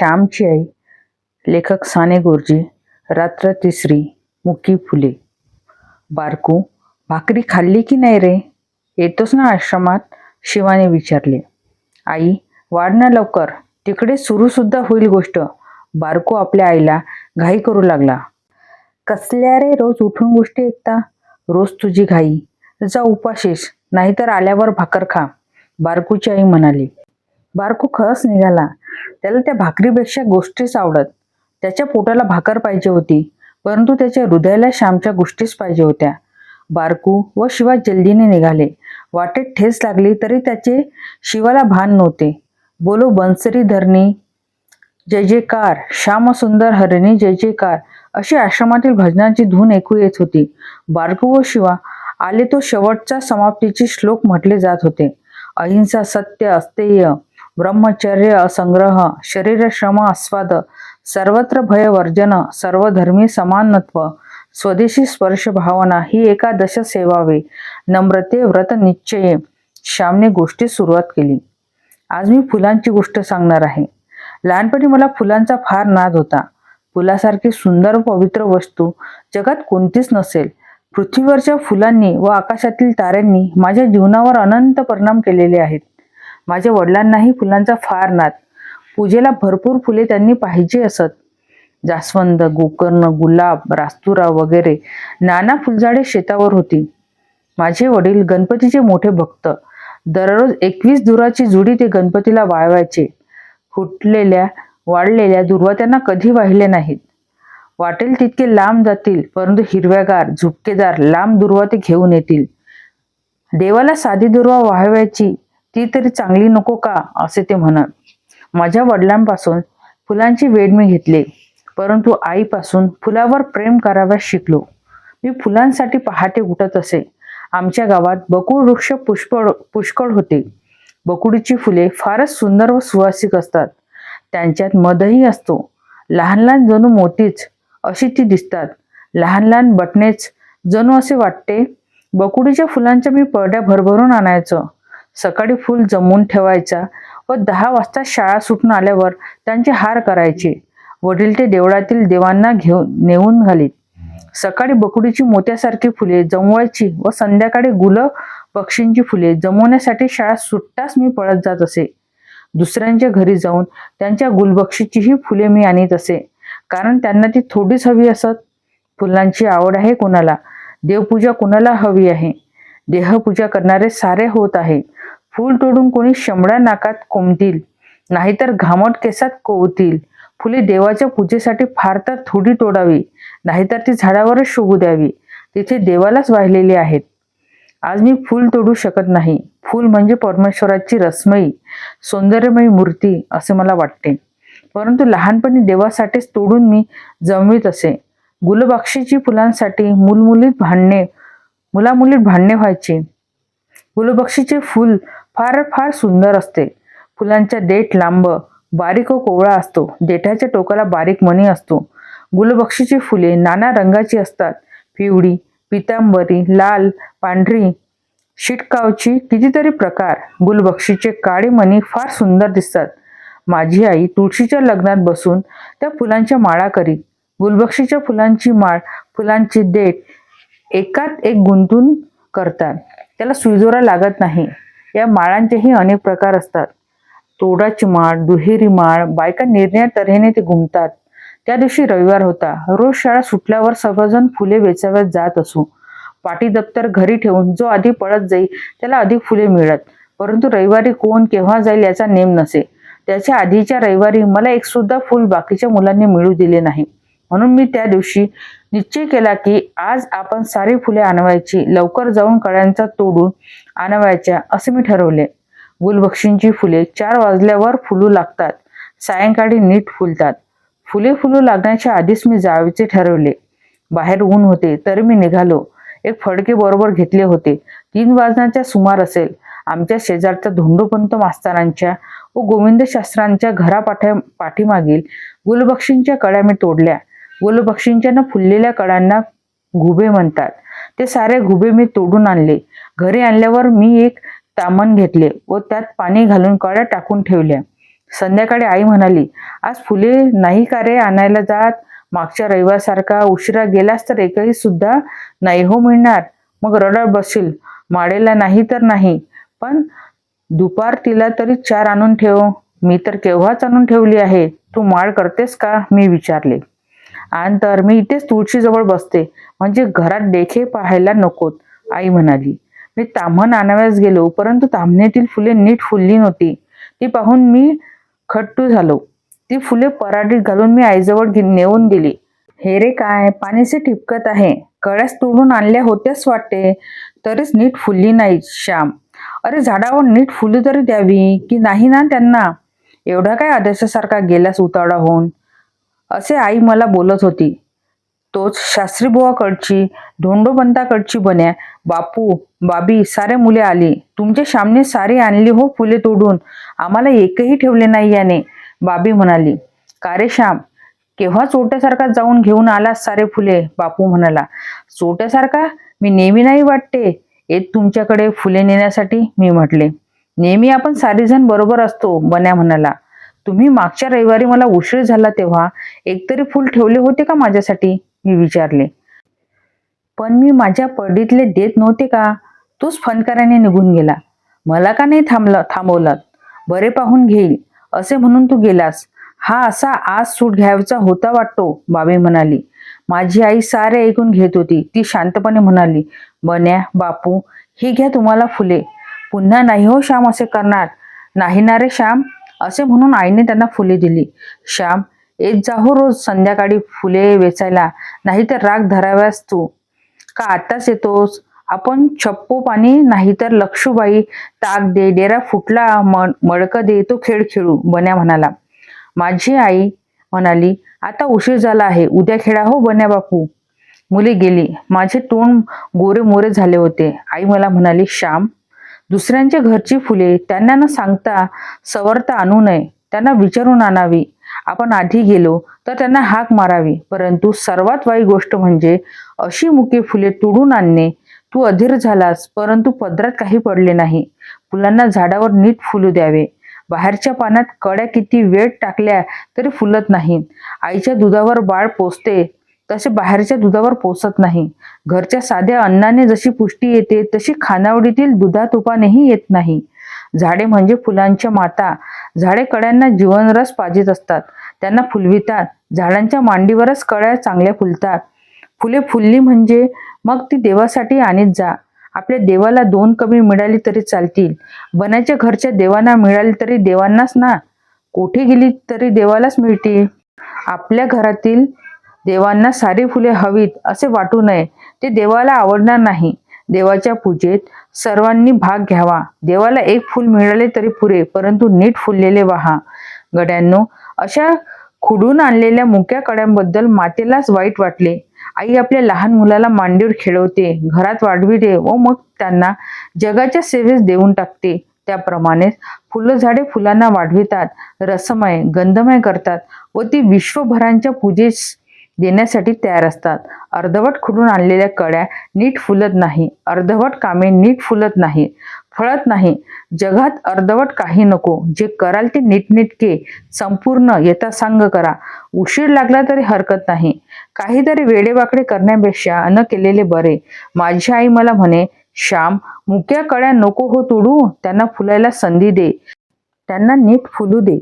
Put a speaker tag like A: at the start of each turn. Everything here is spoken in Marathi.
A: श्यामची आई लेखक साने गुरुजी रात्र तिसरी मुकी फुले. बारकू भाकरी खाल्ली की नाही रे? येतोच ना आश्रमात? शिवाने विचारले. आई वाढ ना लवकर. तिकडे सुरूसुद्धा होईल गोष्ट. बारकू आपल्या आईला घाई करू लागला. कसल्या रे रोज उठून गोष्टी ऐकता? रोज तुझी घाई. जा उपाशीस नाहीतर आल्यावर भाकर खा. बारकूची आई म्हणाली. बारकू खरंच निघाला. त्याला त्या भाकरीपेक्षा गोष्टीच आवडत. त्याच्या पोटाला भाकर पाहिजे होती परंतु त्याच्या हृदयाला श्यामच्या गोष्टीच पाहिजे होत्या. बारकू व शिवा जल्दीने निघाले. वाटेत ठेस लागली तरी त्याचे शिवाला भान नव्हते. बोलो बनसरी धरणी जय जयकार श्याम सुंदर हरिणी जय जयकार अशी आश्रमातील भजनाची धून ऐकू येत होती. बारकू व शिवा आले तो शेवटच्या समाप्तीचे श्लोक म्हटले जात होते. अहिंसा सत्य अस्तेय ब्रह्मचर्य असंग्रह शरीर श्रम आस्वाद सर्वत्र भय वर्जन सर्वधर्मी समानत्व स्वदेशी स्पर्श भावना ही एकादश सेवावे. नम्रते व्रत निश्चये. श्यामने गोष्टी सुरुवात केली. आज मी फुलांची गोष्ट सांगणार आहे. लहानपणी मला फुलांचा फार नाद होता. फुलासारखी सुंदर व पवित्र वस्तू जगात कोणतीच नसेल. पृथ्वीवरच्या फुलांनी व आकाशातील ताऱ्यांनी माझ्या जीवनावर अनंत परिणाम केलेले आहेत. माझ्या वडिलांनाही फुलांचा फार नाद. पूजेला भरपूर फुले त्यांनी पाहिजे असत. जास्वंद गोकर्ण गुलाब रास्तुरा वगैरे नाना फुलझाडे शेतावर होती. माझे वडील गणपतीचे मोठे भक्त. दररोज एकवीस धुराची जुडी ते गणपतीला वाळवायचे. फुटलेल्या वाढलेल्या दुर्वा त्यांना कधी वाहिले नाहीत. वाटेल तितके लांब जातील परंतु हिरव्यागार झुपकेदार लांब दुर्वा ते घेऊन येतील. देवाला साधी दुर्वा वाहवायची ती तरी चांगली नको का? असे ते म्हणत. माझ्या वडिलांपासून फुलांची वेड मी घेतली परंतु आईपासून फुलावर प्रेम कराव्यास शिकलो. मी फुलांसाठी पहाटे उठत असे. आमच्या गावात बकुळ वृक्ष पुष्कळ पुष्कळ होते. बकुडीची फुले फारच सुंदर व सुवासिक असतात. त्यांच्यात मधही असतो. लहान लहान जणू मोतीच अशी ती दिसतात. लहान लहान बटणेच जणू असे वाटते. बकुडीच्या फुलांच्या मी पडड्या भरभरून आणायचं. सकाळी फुल जमवून ठेवायचा व दहा वाजता शाळा सुटून आल्यावर त्यांचे हार करायचे. वडील ते देवळातील देवांना घेऊन नेऊन घालीत. सकाळी बकुडीची मोत्यासारखी फुले जमवायची व संध्याकाळी गुल पक्षींची फुले जमवण्यासाठी शाळा सुट्टाच मी पळत जात असे. दुसऱ्यांच्या घरी जाऊन त्यांच्या गुलबक्षीचीही फुले मी आणीत असे. कारण त्यांना ती थोडीच हवी असत. फुलांची आवड आहे कोणाला. देवपूजा कोणाला हवी आहे? देहपूजा करणारे सारे होत आहे. फूल तोडून कोणी शंभड्या नाकात कोंबतील नाहीतर घामट केसात कोवतील. फुले देवाच्या पूजेसाठी फार तर थोडी तोडावी नाहीतर ती झाडावरच शोभू द्यावी. तिथे देवालाच वाहिलेली आहेत. आज मी फूल तोडू शकत नाही. फूल म्हणजे परमेश्वराची रसमयी सौंदर्यमयी मूर्ती असे मला वाटते. परंतु लहानपणी देवासाठीच तोडून मी जमवीत असे. गुलबक्षीची फुलांसाठी मुलमुलीत भांडणे मुलामुलीत भांडणे व्हायची. गुलबक्षीचे फूल फार फार सुंदर असते. फुलांचा देठ लांब बारीक व कोवळा असतो. देठाच्या टोकाला बारीक मणी असतो. गुलबक्षीची फुले नाना रंगाची असतात. पिवळी पितांबरी लाल पांढरी शिटकावची कितीतरी प्रकार. गुलबक्षीचे काळे मणी फार सुंदर दिसतात. माझी आई तुळशीच्या लग्नात बसून त्या फुलांच्या माळा करी. गुलबक्षीच्या फुलांची माळ फुलांची देठ एकात एक गुंतून करतात. त्याला सुईजोरा लागत नाही. या माळांचेही अनेक प्रकार असतात. तोडाची माळ दुहेरी माळ बायका निरनिळ्या तऱ्हेने ते घुमतात त्या दिवशी रविवार होता. रोज शाळा सुटल्यावर सर्वजण फुले वेचाव्यात जात असू. पाटी दप्तर घरी ठेवून जो आधी पळत जाईल त्याला अधिक फुले मिळत. परंतु रविवारी कोण केव्हा जाईल याचा नेम नसे. त्याच्या आधीच्या रविवारी मला एक सुद्धा फुल बाकीच्या मुलांनी मिळू दिले नाही. म्हणून मी त्या दिवशी निश्चय केला की आज आपण सारी फुले आणवायची लवकर जाऊन कळ्यांचा तोडून आणवायच्या असे मी ठरवले. गुलबक्षींची फुले चार वाजल्यावर फुलू लागतात. सायंकाळी नीट फुलतात. फुले फुलू लागण्याच्या आधीच मी जावेचे ठरवले. बाहेर ऊन होते तरी मी निघालो. एक फडके बरोबर घेतले होते. तीन वाजण्याच्या सुमार असेल. आमच्या शेजारच्या धोंडोपंत मास्तरांच्या व गोविंद शास्त्रांच्या घरापाठ्या पाठीमागील गुलबक्षींच्या कड्या मी तोडल्या. वलपक्षींच्या ना फुललेल्या कडांना घुबे म्हणतात. ते सारे घुबे मी तोडून आणले. घरी आणल्यावर मी एक तामण घेतले व त्यात पाणी घालून कड्या टाकून ठेवल्या. संध्याकाळी आई म्हणाली आज फुले नाही का रे आणायला जात? मागच्या रविवारसारखा उशिरा गेलास तर एकही सुद्धा नाही हो मिळणार. मग रडळ बसशील माडेला नाही तर नाही. पण दुपार तिला तरी चार आणून ठेव. मी तर केव्हाच आणून ठेवली आहे. तू माळ करतेस का? मी विचारले. आणि तर मी इथेच तुळशीजवळ बसते. म्हणजे घरात देखे पाहायला नकोत आई म्हणाली. मी ताम्हण आणाव्यास गेलो परंतु ताम्हणेतील फुले नीट फुलली नव्हती. ती पाहून मी खट्टू झालो. ती फुले पराडीत घालून मी आईजवळ घे- नेऊन दिली हे रे काय? पाणीचे ठिपकत आहे. कळ्यास तोडून आणल्या होत्याच वाटते. तरीच नीट फुलली नाही श्याम. अरे झाडावर नीट फुले तरी द्यावी की नाही ना त्यांना? एवढा काय आदेशासारखा गेलास उतावळा होऊन असे आई मला बोलत होती. तोच शास्त्रीबुवाकडची धोंडोबंताकडची धोंडोपंताकडची बन्या बापू बाबी सारे मुले आली. तुमच्या श्यामने सारी आणली हो फुले तोडून. आम्हाला एकही ठेवले नाही याने. बाबी म्हणाली का रे श्याम केव्हा चोट्यासारखा जाऊन घेऊन आलास सारे फुले? बापू म्हणाला चोट्यासारखा मी नेहमी नाही वाटते. येत तुमच्याकडे फुले नेण्यासाठी मी म्हटले. नेहमी आपण सारेजण बरोबर असतो बन्या म्हणाला. तुम्ही मागच्या रविवारी मला उशीर झाला तेव्हा एकतरी फुल ठेवले होते का माझ्यासाठी? मी विचारले. पण मी माझ्या पडीतले देत नव्हते का? तूच फनकाराने निघून गेला. मला का नाही थांबला थांबवलात? बरे पाहून घेईल. असे म्हणून तू गेलास. हा असा आज सूट घ्यायचा होता वाटतो बाबी म्हणाली. माझी आई सारे ऐकून घेत होती. ती शांतपणे म्हणाली बन्या बापू ही घ्या तुम्हाला फुले. पुन्हा नाही हो श्याम असे करणार. नाही ना रे श्याम? असे म्हणून आईने त्यांना फुले दिली. श्याम येत जाहो रोज संध्याकाळी फुले वेचायला नाहीतर राग धराव्यास तू. का आताच येतोस? आपण छप्पो पाणी नाही तर लक्षूबाई ताक दे डेरा फुटला मड मडकं दे तो खेळ खेळू बन्या म्हणाला. माझी आई म्हणाली आता उशीर झाला आहे उद्या खेळा हो बन्या बापू. मुली गेली माझे तोंड गोरे मोरे झाले होते. आई मला म्हणाली श्याम दुसऱ्यांच्या घरची फुले त्यांना न सांगता सवरता आणू नये त्यांना विचारून आणावी. आपण आधी गेलो तर त्यांना हाक मारावी. परंतु सर्वात वाईट गोष्ट म्हणजे अशी मुके फुले तुडून आणणे. तू अधीर झालास परंतु पदरात काही पडले नाही. फुलांना झाडावर नीट फुलू द्यावे. बाहेरच्या पाण्यात कड्या किती वेळ टाकल्या तरी फुलत नाहीत. आईच्या दुधावर बाळ पोचते तसे बाहेरच्या दुधावर पोचत नाही. घरच्या साध्या अन्नाने जशी पुष्टी येते तशी खानावडीतील दुधातुपानेही येत नाही. झाडे म्हणजे फुलांच्या माता. झाडे कड्यांना जीवनरस पाजित असतात. त्यांना फुलवितात. झाडांच्या मांडीवरच कळ्या चांगल्या फुलतात. फुले फुलली म्हणजे मग ती देवासाठी आणीत जा. आपल्या देवाला दोन कमी मिळाली तरी चालतील. बनाच्या घरच्या देवांना मिळाली तरी देवांनाच ना. कोठे गेली तरी देवालाच मिळतील. आपल्या घरातील देवांना सारी फुले हवीत असे वाटू नये. ते देवाला आवडणार नाही. देवाच्या पूजेत सर्वांनी भाग घ्यावा. देवाला एक फूल मिळाले तरी पुरे परंतु नीट फुललेले वाहा गड्यांनो अशा खुडून आणलेल्या मुक्या कड्यांबद्दल मातेलाच वाईट वाटले. आई आपल्या लहान मुलाला मांडीवर खेळवते घरात वाढविते व मग त्यांना जगाच्या सेवेस देऊन टाकते. त्याप्रमाणेच फुलं झाडे फुलांना वाढवितात रसमय गंधमय करतात व ती विश्वभरांच्या पूजेस देण्यासाठी तयार असतात. अर्धवट खुडून आणलेल्या कड्या नीट फुलत नाही. अर्धवट कामे नीट फुलत नाही. फळत नाही. जगात अर्धवट काही नको. जे कराल ते नीटनेटके. संपूर्ण येता सांग करा. उशीर लागला तरी हरकत नाही. काहीतरी वेडेवाकडे करण्यापेक्षा न केलेले बरे. माझी आई मला म्हणे श्याम मुक्या कळ्या नको हो तोडू. त्यांना फुलायला संधी दे. त्यांना नीट फुलू दे.